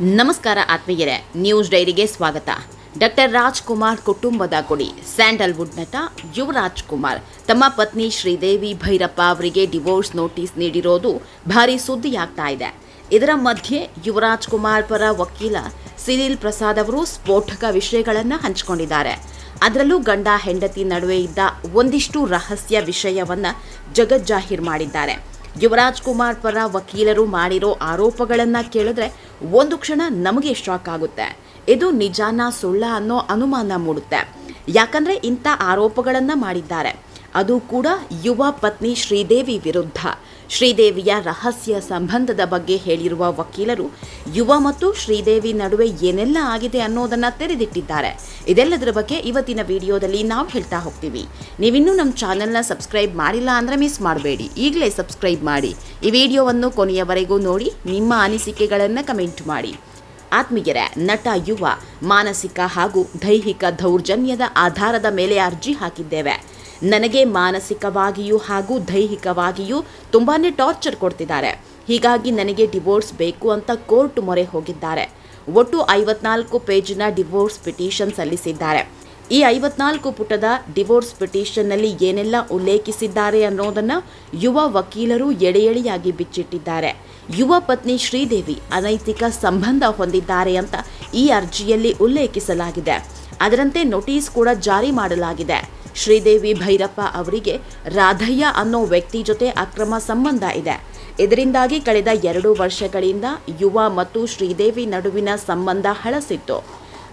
ನಮಸ್ಕಾರ ಆತ್ಮೀಯರೇ ನ್ಯೂಸ್ ಡೈರಿಗೆ ಸ್ವಾಗತ. ಡಾಕ್ಟರ್ ರಾಜ್ಕುಮಾರ್ ಕುಟುಂಬದ ಕೊಡಿ, ಸ್ಯಾಂಡಲ್ವುಡ್ ನಟ ಯುವರಾಜ್ ಕುಮಾರ್. ತಮ್ಮ ಪತ್ನಿ ಶ್ರೀದೇವಿ ಭೈರಪ್ಪ ಅವರಿಗೆ ಡಿವೋರ್ಸ್ ನೋಟಿಸ್ ನೀಡಿರೋದು ಭಾರಿ ಸುದ್ದಿಯಾಗ್ತಾ ಇದೆ. ಇದರ ಮಧ್ಯೆ ಯುವರಾಜ್ ಕುಮಾರ್ ಪರ ವಕೀಲ ಸಿನಿಲ್ ಪ್ರಸಾದ್ ಅವರು ಸ್ಫೋಟಕ ವಿಷಯಗಳನ್ನು ಹಂಚಿಕೊಂಡಿದ್ದಾರೆ. ಅದರಲ್ಲೂ ಗಂಡ, ಹೆಂಡತಿ ನಡುವೆ ಇದ್ದ ಒಂದಿಷ್ಟು ರಹಸ್ಯ ವಿಷಯವನ್ನ ಜಗಜ್ಜಾಹೀರ್ ಮಾಡಿದ್ದಾರೆ. ಯುವರಾಜ್ ಕುಮಾರ್ ಪರ ವಕೀಲರು ಮಾಡಿರೋ ಆರೋಪಗಳನ್ನು ಕೇಳಿದ್ರೆ ಒಂದು ಕ್ಷಣ ನಮಗೆ ಶಾಕ್ ಆಗುತ್ತೆ. ಇದು ನಿಜಾನ ಸುಳ್ಳ ಅನ್ನೋ ಅನುಮಾನ ಮೂಡುತ್ತೆ. ಯಾಕಂದ್ರೆ ಇಂಥ ಆರೋಪಗಳನ್ನು ಮಾಡಿದ್ದಾರೆ. ಅದು ಕೂಡ ಯುವ ಪತ್ನಿ ಶ್ರೀದೇವಿ ವಿರುದ್ಧ. ಶ್ರೀದೇವಿಯ ರಹಸ್ಯ ಸಂಬಂಧದ ಬಗ್ಗೆ ಹೇಳಿರುವ ವಕೀಲರು, ಯುವ ಮತ್ತು ಶ್ರೀದೇವಿ ನಡುವೆ ಏನೆಲ್ಲ ಆಗಿದೆ ಅನ್ನೋದನ್ನ ತೆರೆದಿಟ್ಟಿದ್ದಾರೆ. ಇದೆಲ್ಲದರ ಬಗ್ಗೆ ಇವತ್ತಿನ ವಿಡಿಯೋದಲ್ಲಿ ನಾವು ಹೇಳ್ತಾ ಹೋಗ್ತೀವಿ. ನೀವಿನ್ನೂ ನಮ್ಮ ಚಾನೆಲ್ನ ಸಬ್ಸ್ಕ್ರೈಬ್ ಮಾಡಿಲ್ಲ ಅಂದರೆ ಮಿಸ್ ಮಾಡಬೇಡಿ. ಈಗಲೇ ಸಬ್ಸ್ಕ್ರೈಬ್ ಮಾಡಿ. ಈ ವಿಡಿಯೋವನ್ನು ಕೊನೆಯವರೆಗೂ ನೋಡಿ, ನಿಮ್ಮ ಅನಿಸಿಕೆಗಳನ್ನು ಕಮೆಂಟ್ ಮಾಡಿ. ಆತ್ಮೀಯರೇ, ನಟ, ಯುವ, ಮಾನಸಿಕ ಹಾಗೂ ದೈಹಿಕ ದೌರ್ಜನ್ಯದ ಆಧಾರದ ಮೇಲೆ ಅರ್ಜಿ ಹಾಕಿದ್ದೇವೆ. ನನಗೆ ಮಾನಸಿಕವಾಗಿಯೂ ಹಾಗೂ ದೈಹಿಕವಾಗಿಯೂ ತುಂಬಾ ಟಾರ್ಚರ್ ಕೊಡ್ತಿದ್ದಾರೆ. ಹೀಗಾಗಿ ನನಗೆ ಡಿವೋರ್ಸ್ ಬೇಕು ಅಂತ ಕೋರ್ಟ್ ಮೊರೆ ಹೋಗಿದ್ದಾರೆ. ಒಟ್ಟು ಐವತ್ನಾಲ್ಕು ಪೇಜಿನ ಡಿವೋರ್ಸ್ ಪಿಟಿಷನ್ ಸಲ್ಲಿಸಿದ್ದಾರೆ. ಈ ಐವತ್ನಾಲ್ಕು ಪುಟದ ಡಿವೋರ್ಸ್ ಪಿಟಿಷನ್ನಲ್ಲಿ ಏನೆಲ್ಲ ಉಲ್ಲೇಖಿಸಿದ್ದಾರೆ ಅನ್ನೋದನ್ನು ಯುವ ವಕೀಲರು ಎಡೆ ಎಳೆಯಾಗಿ ಬಿಚ್ಚಿಟ್ಟಿದ್ದಾರೆ. ಯುವ ಪತ್ನಿ ಶ್ರೀದೇವಿ ಅನೈತಿಕ ಸಂಬಂಧ ಹೊಂದಿದ್ದಾರೆ ಅಂತ ಈ ಅರ್ಜಿಯಲ್ಲಿ ಉಲ್ಲೇಖಿಸಲಾಗಿದೆ. ಅದರಂತೆ ನೋಟಿಸ್ ಕೂಡ ಜಾರಿ ಮಾಡಲಾಗಿದೆ. ಶ್ರೀದೇವಿ ಭೈರಪ್ಪ ಅವರಿಗೆ ರಾಧಯ್ಯ ಅನ್ನೋ ವ್ಯಕ್ತಿ ಜೊತೆ ಅಕ್ರಮ ಸಂಬಂಧ ಇದೆ. ಇದರಿಂದಾಗಿ ಕಳೆದ ಎರಡು ವರ್ಷಗಳಿಂದ ಯುವ ಮತ್ತು ಶ್ರೀದೇವಿ ನಡುವಿನ ಸಂಬಂಧ ಹಳಸಿತ್ತು.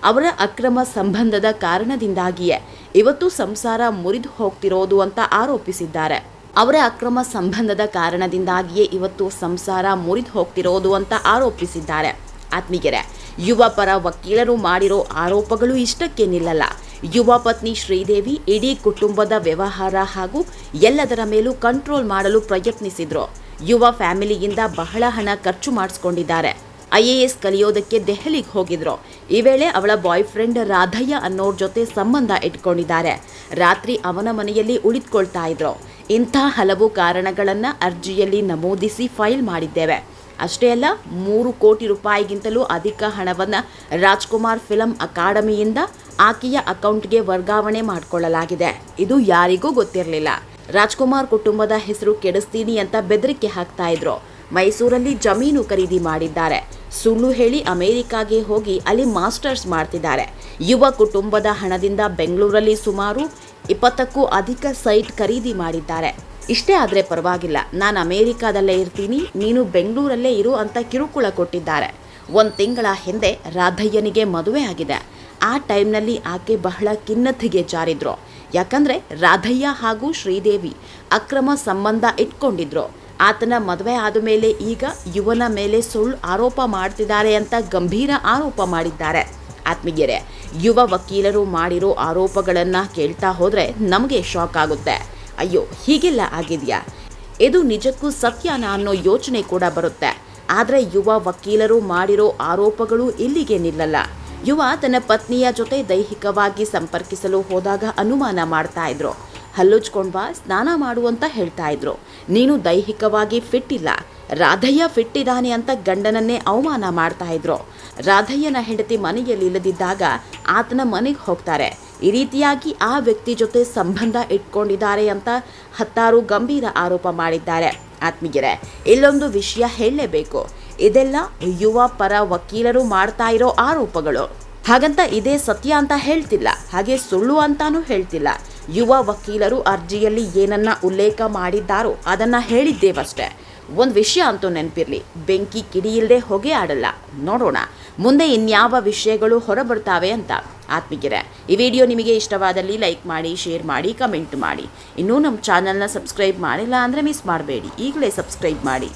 ಅವರ ಅಕ್ರಮ ಸಂಬಂಧದ ಕಾರಣದಿಂದಾಗಿಯೇ ಇವತ್ತು ಸಂಸಾರ ಮುರಿದು ಹೋಗ್ತಿರೋದು ಅಂತ ಆರೋಪಿಸಿದ್ದಾರೆ. ಅವರ ಅಕ್ರಮ ಸಂಬಂಧದ ಕಾರಣದಿಂದಾಗಿಯೇ ಇವತ್ತು ಸಂಸಾರ ಮುರಿದು ಹೋಗ್ತಿರೋದು ಅಂತ ಆರೋಪಿಸಿದ್ದಾರೆ. ಆತ್ಮೀಯರೇ, ಯುವ ಪರ ವಕೀಲರು ಮಾಡಿರೋ ಆರೋಪಗಳು ಇಷ್ಟಕ್ಕೆ ನಿಲ್ಲಲ್ಲ ಯುವ ಪತ್ನಿ ಶ್ರೀದೇವಿ ಇಡೀ ಕುಟುಂಬದ ವ್ಯವಹಾರ ಹಾಗೂ ಎಲ್ಲದರ ಮೇಲೂ ಕಂಟ್ರೋಲ್ ಮಾಡಲು ಪ್ರಯತ್ನಿಸಿದ್ರು. ಯುವ ಫ್ಯಾಮಿಲಿಯಿಂದ ಬಹಳ ಹಣ ಖರ್ಚು ಮಾಡಿಸ್ಕೊಂಡಿದ್ದಾರೆ. ಐ ಎ ಎಸ್ ಕಲಿಯೋದಕ್ಕೆ ದೆಹಲಿಗೆ ಹೋಗಿದ್ರು. ಈ ವೇಳೆ ಅವಳ ಬಾಯ್ ಫ್ರೆಂಡ್ ರಾಧಯ್ಯ ಅನ್ನೋರ್ ಜೊತೆ ಸಂಬಂಧ ಇಟ್ಕೊಂಡಿದ್ದಾರೆ. ರಾತ್ರಿ ಅವನ ಮನೆಯಲ್ಲಿ ಉಳಿದುಕೊಳ್ತಾ ಇದ್ರು. ಇಂಥ ಹಲವು ಕಾರಣಗಳನ್ನು ಅರ್ಜಿಯಲ್ಲಿ ನಮೂದಿಸಿ ಫೈಲ್ ಮಾಡಿದ್ದೇವೆ. ಅಷ್ಟೇ ಅಲ್ಲ, ಮೂರು ಕೋಟಿ ರೂಪಾಯಿಗಿಂತಲೂ ಅಧಿಕ ಹಣವನ್ನು ರಾಜ್ಕುಮಾರ್ ಫಿಲಂ ಅಕಾಡೆಮಿಯಿಂದ ಆಕೆಯ ಅಕೌಂಟ್ಗೆ ವರ್ಗಾವಣೆ ಮಾಡಿಕೊಳ್ಳಲಾಗಿದೆ. ಇದು ಯಾರಿಗೂ ಗೊತ್ತಿರಲಿಲ್ಲ. ರಾಜ್ಕುಮಾರ್ ಕುಟುಂಬದ ಹೆಸರು ಕೆಡಿಸ್ತೀನಿ ಅಂತ ಬೆದರಿಕೆ ಹಾಕ್ತಾ ಇದ್ರು. ಮೈಸೂರಲ್ಲಿ ಜಮೀನು ಖರೀದಿ ಮಾಡಿದ್ದಾರೆ. ಸುಳ್ಳು ಹೇಳಿ ಅಮೆರಿಕಾಗೆ ಹೋಗಿ ಅಲ್ಲಿ ಮಾಸ್ಟರ್ಸ್ ಮಾಡ್ತಿದ್ದಾರೆ. ಯುವ ಕುಟುಂಬದ ಹಣದಿಂದ ಬೆಂಗಳೂರಲ್ಲಿ ಸುಮಾರು ಇಪ್ಪತ್ತಕ್ಕೂ ಅಧಿಕ ಸೈಟ್ ಖರೀದಿ ಮಾಡಿದ್ದಾರೆ. ಇಷ್ಟೇ ಆದರೆ ಪರವಾಗಿಲ್ಲ. ನಾನು ಅಮೇರಿಕಾದಲ್ಲೇ ಇರ್ತೀನಿ, ನೀನು ಬೆಂಗಳೂರಲ್ಲೇ ಇರು ಅಂತ ಕಿರುಕುಳ ಕೊಟ್ಟಿದ್ದಾರೆ. ಒಂದು ತಿಂಗಳ ಹಿಂದೆ ರಾಧಯ್ಯನಿಗೆ ಮದುವೆ ಆಗಿದೆ. ಆ ಟೈಮ್ನಲ್ಲಿ ಆಕೆ ಬಹಳ ಖಿನ್ನತೆಗೆ ಜಾರಿದ್ರು. ಯಾಕಂದರೆ ರಾಧಯ್ಯ ಹಾಗೂ ಶ್ರೀದೇವಿ ಅಕ್ರಮ ಸಂಬಂಧ ಇಟ್ಕೊಂಡಿದ್ರು. ಆತನ ಮದುವೆ ಆದ ಮೇಲೆ ಈಗ ಯುವನ ಮೇಲೆ ಸುಳ್ಳು ಆರೋಪ ಮಾಡ್ತಿದ್ದಾರೆ ಅಂತ ಗಂಭೀರ ಆರೋಪ ಮಾಡಿದ್ದಾರೆ. ಆತ್ಮೀಯರೇ ಯುವ ವಕೀಲರು ಮಾಡಿರೋ ಆರೋಪಗಳನ್ನು ಕೇಳ್ತಾ ಹೋದರೆ ನಮಗೆ ಶಾಕ್ ಆಗುತ್ತೆ. ಅಯ್ಯೋ, ಹೀಗೆಲ್ಲ ಆಗಿದೆಯಾ? ಇದು ನಿಜಕ್ಕೂ ಸತ್ಯನ ಅನ್ನೋ ಯೋಚನೆ ಕೂಡ ಬರುತ್ತೆ. ಆದರೆ ಯುವ ವಕೀಲರು ಮಾಡಿರೋ ಆರೋಪಗಳು ಇಲ್ಲಿಗೆ ನಿಲ್ಲಲ್ಲ. ಯುವ ತನ್ನ ಪತ್ನಿಯ ಜೊತೆ ದೈಹಿಕವಾಗಿ ಸಂಪರ್ಕಿಸಲು ಹೋದಾಗ ಅನುಮಾನ ಮಾಡ್ತಾ ಇದ್ರು. ಹಲ್ಲುಜ್ಕೊಂಡ್ ಬಾ ಸ್ನಾನ ಮಾಡು ಅಂತ ಹೇಳ್ತಾ ಇದ್ರು. ನೀನು ದೈಹಿಕವಾಗಿ ಫಿಟ್ ಇಲ್ಲ. ರಾಧಯ್ಯ ಫಿಟ್ಟಿದ್ದಾನೆ ಅಂತ ಗಂಡನನ್ನೇ ಅವಮಾನ ಮಾಡ್ತಾ ಇದ್ರು. ರಾಧಯ್ಯನ ಹೆಂಡತಿ ಮನೆಯಲ್ಲಿ ಇಲ್ಲದಿದ್ದಾಗ ಆತನ ಮನೆಗೆ ಹೋಗ್ತಾರೆ. ಈ ರೀತಿಯಾಗಿ ಆ ವ್ಯಕ್ತಿ ಜೊತೆ ಸಂಬಂಧ ಇಟ್ಕೊಂಡಿದ್ದಾರೆ ಅಂತ ಹತ್ತಾರು ಗಂಭೀರ ಆರೋಪ ಮಾಡಿದ್ದಾರೆ. ಆತ್ಮೀಯರೇ, ಇಲ್ಲೊಂದು ವಿಷಯ ಹೇಳಲೇಬೇಕು. ಇದೆಲ್ಲ ಯುವ ಪರ ವಕೀಲರು ಮಾಡ್ತಾ ಇರೋ ಆರೋಪಗಳು. ಹಾಗಂತ ಇದೇ ಸತ್ಯ ಅಂತ ಹೇಳ್ತಿಲ್ಲ. ಹಾಗೆ ಸುಳ್ಳು ಅಂತಾನೂ ಹೇಳ್ತಿಲ್ಲ. ಯುವ ವಕೀಲರು ಅರ್ಜಿಯಲ್ಲಿ ಏನನ್ನ ಉಲ್ಲೇಖ ಮಾಡಿದ್ದಾರೋ ಅದನ್ನ ಹೇಳಿದ್ದೇವಷ್ಟೇ. ಒಂದು ವಿಷಯ ಅಂತೂ ನೆನಪಿರಲಿ. ಬೆಂಕಿ ಕಿಡಿಯಿಲ್ಲದೆ ಹೊಗೆ ಆಡಲ್ಲ. ನೋಡೋಣ. ಮುಂದೆ ಇನ್ಯಾವ ವಿಷಯಗಳು ಹೊರಬರ್ತಾವೆ ಅಂತ. ಆತ್ಮೀಯರೇ, ಈ ವಿಡಿಯೋ ನಿಮಗೆ ಇಷ್ಟವಾದಲ್ಲಿ ಲೈಕ್ ಮಾಡಿ, ಶೇರ್ ಮಾಡಿ, ಕಮೆಂಟ್ ಮಾಡಿ. ಇನ್ನೂ ನಮ್ಮ ಚಾನಲ್ನ ಸಬ್ಸ್ಕ್ರೈಬ್ ಮಾಡಿಲ್ಲ ಅಂದರೆ ಮಿಸ್ ಮಾಡಬೇಡಿ. ಈಗಲೇ ಸಬ್ಸ್ಕ್ರೈಬ್ ಮಾಡಿ.